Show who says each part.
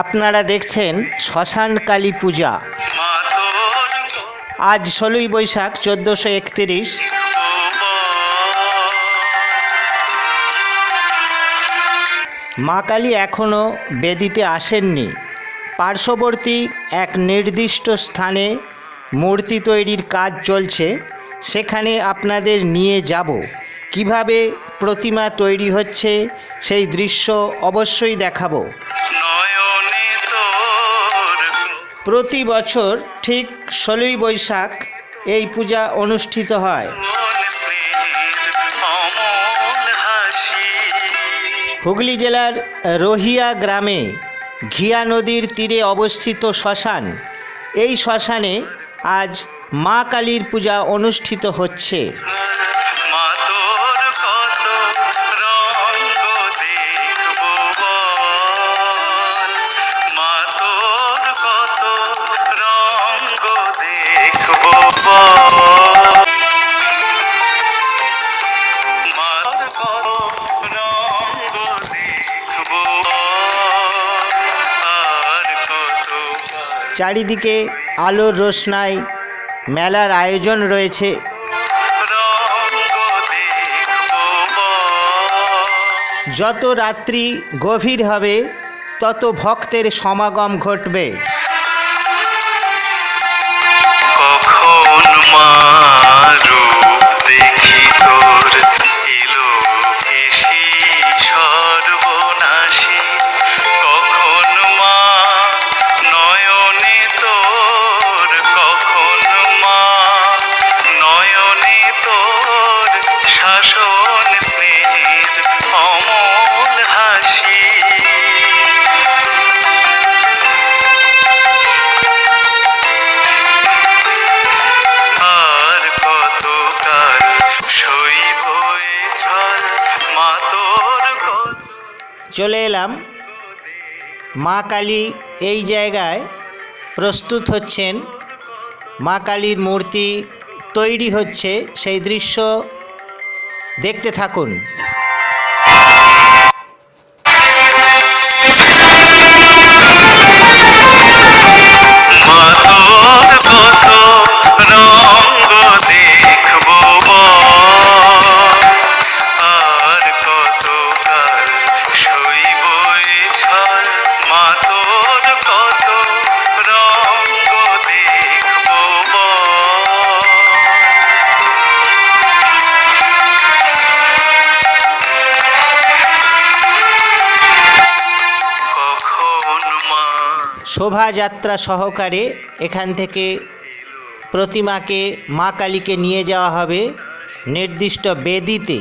Speaker 1: আপনারা দেখছেন শ্মশান কালী পূজা। আজ ষোলোই বৈশাখ, চোদ্দোশো একত্রিশ। মা কালী এখনও বেদিতে আসেননি। পার্শ্ববর্তী এক নির্দিষ্ট স্থানে মূর্তি তৈরির কাজ চলছে। সেখানে আপনাদের নিয়ে যাব। কীভাবে প্রতিমা তৈরি হচ্ছে সেই দৃশ্য অবশ্যই দেখাবো। প্রতি বছর ঠিক ষোলোই বৈশাখ এই পূজা অনুষ্ঠিত হয়। হুগলি জেলার রোহিয়া গ্রামে ঘিয়া নদীর তীরে অবস্থিত শ্মশান। এই শ্মশানে আজ মা কালীর পূজা অনুষ্ঠিত হচ্ছে। চারিদিকে আলোর রোশনায় মেলার আয়োজন রয়েছে। যত রাত্রি গভীর হবে তত ভক্তের সমাগম ঘটবে। চলে এলাম। মা কালী এই জায়গায় প্রস্তুত হচ্ছেন। মা কালীর মূর্তি তৈরি হচ্ছে। সেই দৃশ্য দেখতে থাকুন। শোভাযাত্রা সহকারে এখান থেকে প্রতিমাকে মা কালীকে নিয়ে যাওয়া হবে নির্দিষ্ট বেদিতে।